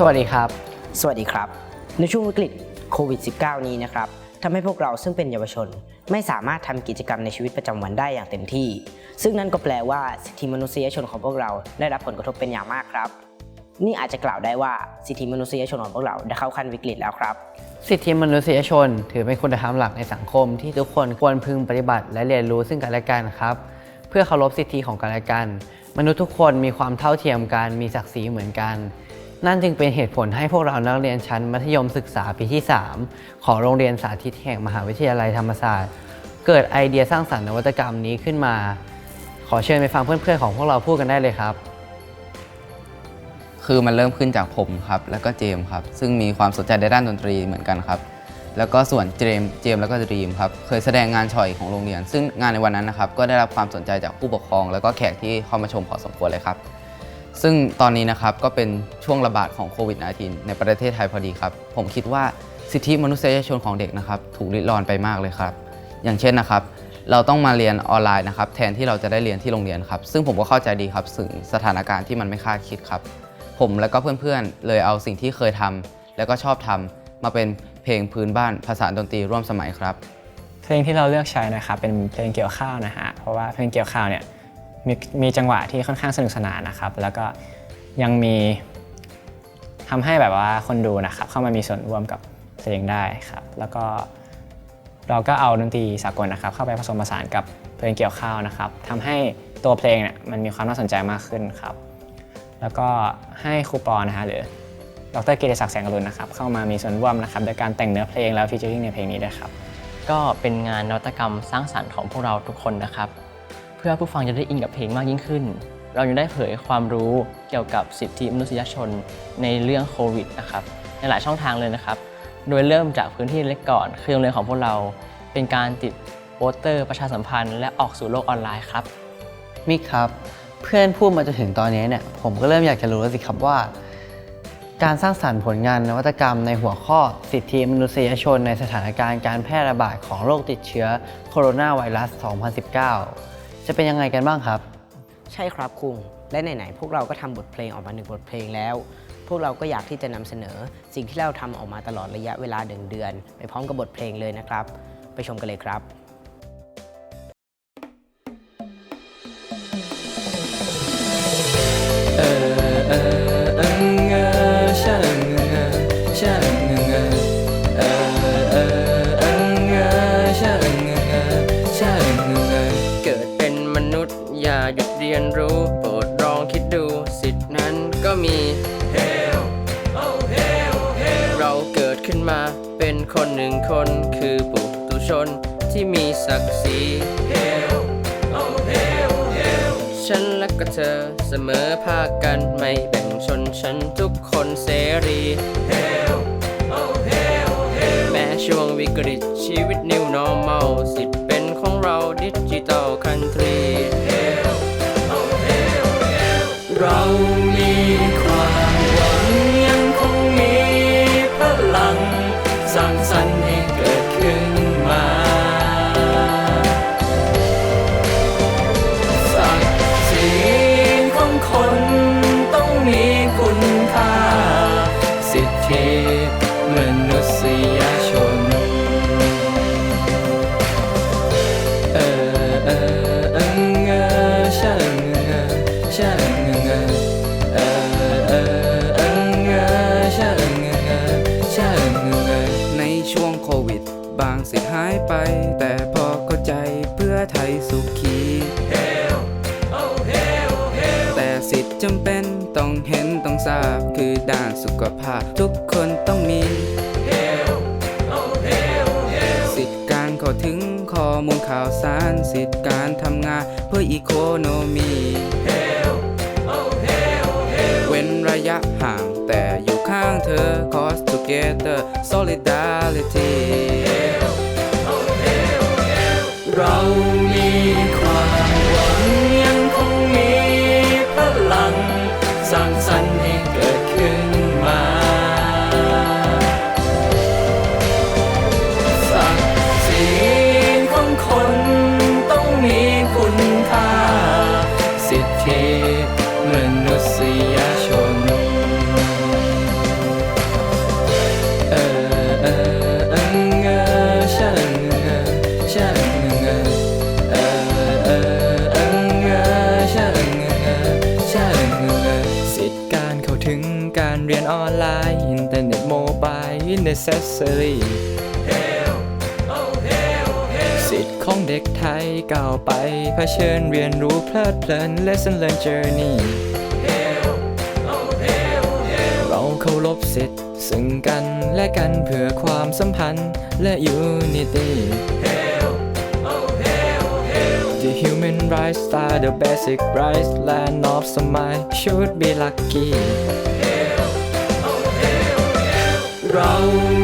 สวัสดีครับ สวัสดีครับ ในช่วงวิกฤตโควิด -19 นี้นะครับทำให้พวกเราซึ่งเป็นเยาวชน ไม่สามารถทำกิจกรรมในชีวิตประจำวันได้อย่างเต็มที่ ซึ่งนั่นก็แปลว่าสิทธิมนุษยชนของพวกเราได้รับผลกระทบเป็นอย่างมากครับ นี่อาจจะกล่าวได้ว่าสิทธิมนุษยชนของพวกเราได้เข้าขั้นวิกฤตแล้วครับ สิทธิมนุษยชน ถือเป็นคุณธรรมหลักในสังคม ที่ทุกคนควรพึงปฏิบัติและเรียนรู้ซึ่งกันและกันครับ เพื่อเคารพสิทธิของกันและกัน มนุษย์ทุกคนมีความเท่าเทียมกันมีศักดิ์ศรีเหมือนกัน นั่นจึงเป็นเหตุผลให้พวกเรานักเรียนชั้นมัธยมศึกษาปีที่ 3 ของโรงเรียนสาธิตแห่งมหาวิทยาลัยธรรมศาสตร์ เกิดไอเดียสร้างสรรค์นวัตกรรมนี้ขึ้นมา ขอเชิญไปฟังเพื่อนๆของพวกเราพูดกันได้เลยครับ คือมันเริ่มขึ้นจากผมครับ แล้วก็เจมส์ครับ ซึ่งมีความสนใจในด้านดนตรีเหมือนกันครับ แล้วก็ส่วนเจมส์เจมส์แล้วก็ดรีมครับ เคยแสดงงานฉ่อยของโรงเรียน ซึ่งงานในวันนั้นนะครับ ก็ได้รับความสนใจจากผู้ปกครอง แล้วก็แขกที่เข้ามาชมพอสมควรเลยครับ ซึ่งตอนนี้นะครับก็เป็นช่วงระบาดของโควิด -19 ในประเทศไทยพอดีครับ ผมคิดว่าสิทธิมนุษยชนของเด็กนะครับถูกริดรอนไปมากเลยครับ อย่างเช่นนะครับ เราต้องมาเรียนออนไลน์นะครับแทนที่เราจะได้เรียนที่โรงเรียนครับ ซึ่งผมก็เข้าใจดีครับถึงสถานการณ์ที่มันไม่คาดคิดครับ ผมและก็เพื่อนๆ เลยเอาสิ่งที่เคยทำแล้วก็ชอบทำมาเป็นเพลงพื้นบ้านภาษาดนตรีร่วมสมัยครับ เพลงที่เราเลือกใช้นะครับเป็นเพลงเกี่ยวข้าวนะฮะเพราะว่าเพลงเกี่ยวข้าวเนี่ย มีมีจังหวะที่ค่อนข้างสนุกสนานนะครับ แล้วก็ยังมีทำให้แบบว่าคนดูนะครับ เข้ามามีส่วนร่วมกับเพลงได้ครับ แล้วก็เราก็เอาดนตรีสากลนะครับ เข้าไปผสมผสานกับเพลงเกี่ยวข้าวนะครับทำให้ตัวเพลงเนี่ยมันมีความน่าสนใจมากขึ้นครับ แล้วก็ให้ครูปอนะฮะหรือดรเกียรติศักดิ์แสงอรุณนะครับ เข้ามามีส่วนร่วมนะครับโดยการแต่งเนื้อเพลงแล้วฟีเจอริ่งในเพลงนี้ด้วยครับ ก็เป็นงานนวัตกรรมสร้างสรรค์ของพวกเราทุกคนนะครับ เพื่อผู้ฟังจะได้อินกับเพลงมากยิ่งขึ้น เรายังได้เผยความรู้เกี่ยวกับสิทธิมนุษยชนในเรื่องโควิดนะครับในหลายช่องทางเลยนะครับ โดยเริ่มจากพื้นที่เล็กก่อน คือโรงเรียนของพวกเรา เป็นการติดโปสเตอร์ประชาสัมพันธ์ และออกสู่โลกออนไลน์ครับ มิกครับ เพื่อนพูดมาจนถึงตอนนี้เนี่ยผมก็เริ่มอยากจะรู้แล้วสิครับว่า การสร้างสรรค์ผลงานนวัตกรรมในหัวข้อสิทธิมนุษยชนในสถานการณ์การแพร่ระบาดของโรคติดเชื้อโคโรนาไวรัส 2019 จะเป็นยังไงกันบ้างครับ ใช่ครับคุงและไหนๆพวกเราก็ทำบทเพลงออกมาหนึ่งบทเพลงแล้ว พวกเราก็อยากที่จะนำเสนอ สิ่งที่เราทำออกมาตลอดระยะเวลาหนึ่งเดือน ไปพร้อมกับบทเพลงเลยนะครับ ไปชมกันเลยครับ อย่าหยุดเรียนรู้ โปรดลองคิดดูสิทธินั้นก็มีเราเกิดขึ้นมาเป็นคนหนึ่งคนคือปุตุชนที่มีศักดิ์ศรีฉันและก็เธอเสมอภาคกันไม่แบ่งชนชั้นทุกคนเสรีแม้ ช่วงวิกฤตชีวิต New Normal สิทธิ์เป็นของเราดิจิตอลคันทรีเรา ในช่วงโควิด บางสิทธิ์หายไป แต่พอเข้าใจเพื่อไทยสุขีแต่สิทธิ์จำเป็นต้องเห็นต้องทราบคือด้านสุขภาพทุกคนต้องมีสิทธิ์การเข้าถึงข้อมูลข่าวสารสิทธิ์การทำงานเพื่ออีโคโนมี ว้นระยะห่าง แต่อยู่ข้างเธอ cause together solidarity เรามีความหวังยังคงมีพลังสร้างสรรค์ การเรียนออนไลน์อินเทอร์เน็ตโมบาย necessary สิทธิ์ของเด็กไทยก้าวไปเผชิญเรียนรู้เพลิดเพลิน lesson learn journey เราเคารพสิทธิ์ซึ่งกันและกันเพื่อความสัมพันธ์และ unity The human rights are the basic rights land of smile should be lucky เรา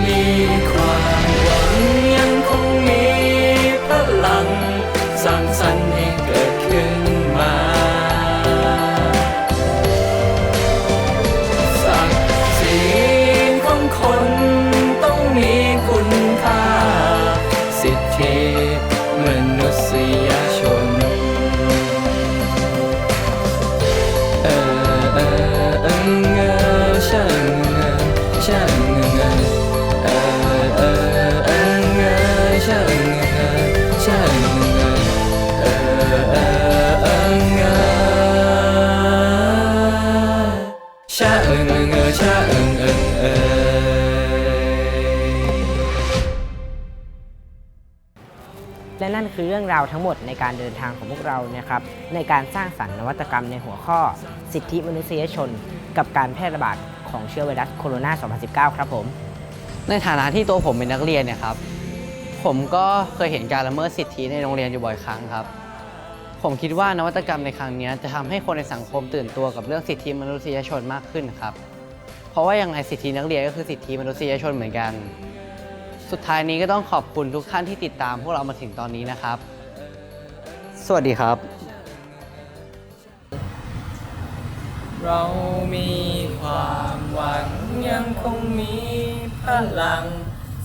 นั่นคือเรื่องราวทั้งหมดในการเดินทางของพวกเรานะครับในการสร้างสรรค์นวัตกรรมในหัวข้อ สิทธิมนุษยชน กับการแพร่ระบาดของเชื้อไวรัสโคโรนา 2019 ครับผม ในฐานะที่ตัวผมเป็นนักเรียนเนี่ยครับผมก็เคยเห็นการละเมิดสิทธิในโรงเรียนอยู่บ่อยครั้งครับ ผมคิดว่านวัตกรรมในครั้งนี้จะทำให้คนในสังคมตื่นตัวกับเรื่องสิทธิมนุษยชนมากขึ้นครับ เพราะว่ายังไงสิทธินักเรียนก็คือสิทธิมนุษยชนเหมือนกัน สุดท้ายนี้ก็ต้องขอบคุณทุกท่านที่ติดตามพวกเรามาถึงตอนนี้นะครับ สวัสดีครับ เรามีความหวังยังคงมีพลัง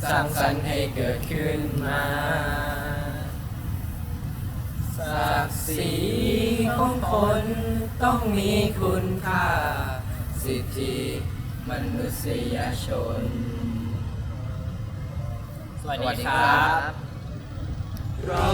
สร้างสรรค์ให้เกิดขึ้นมาศักดิ์ศรีของคนต้องมีคุณค่า สิทธิมนุษยชน วัสดีครับ เรา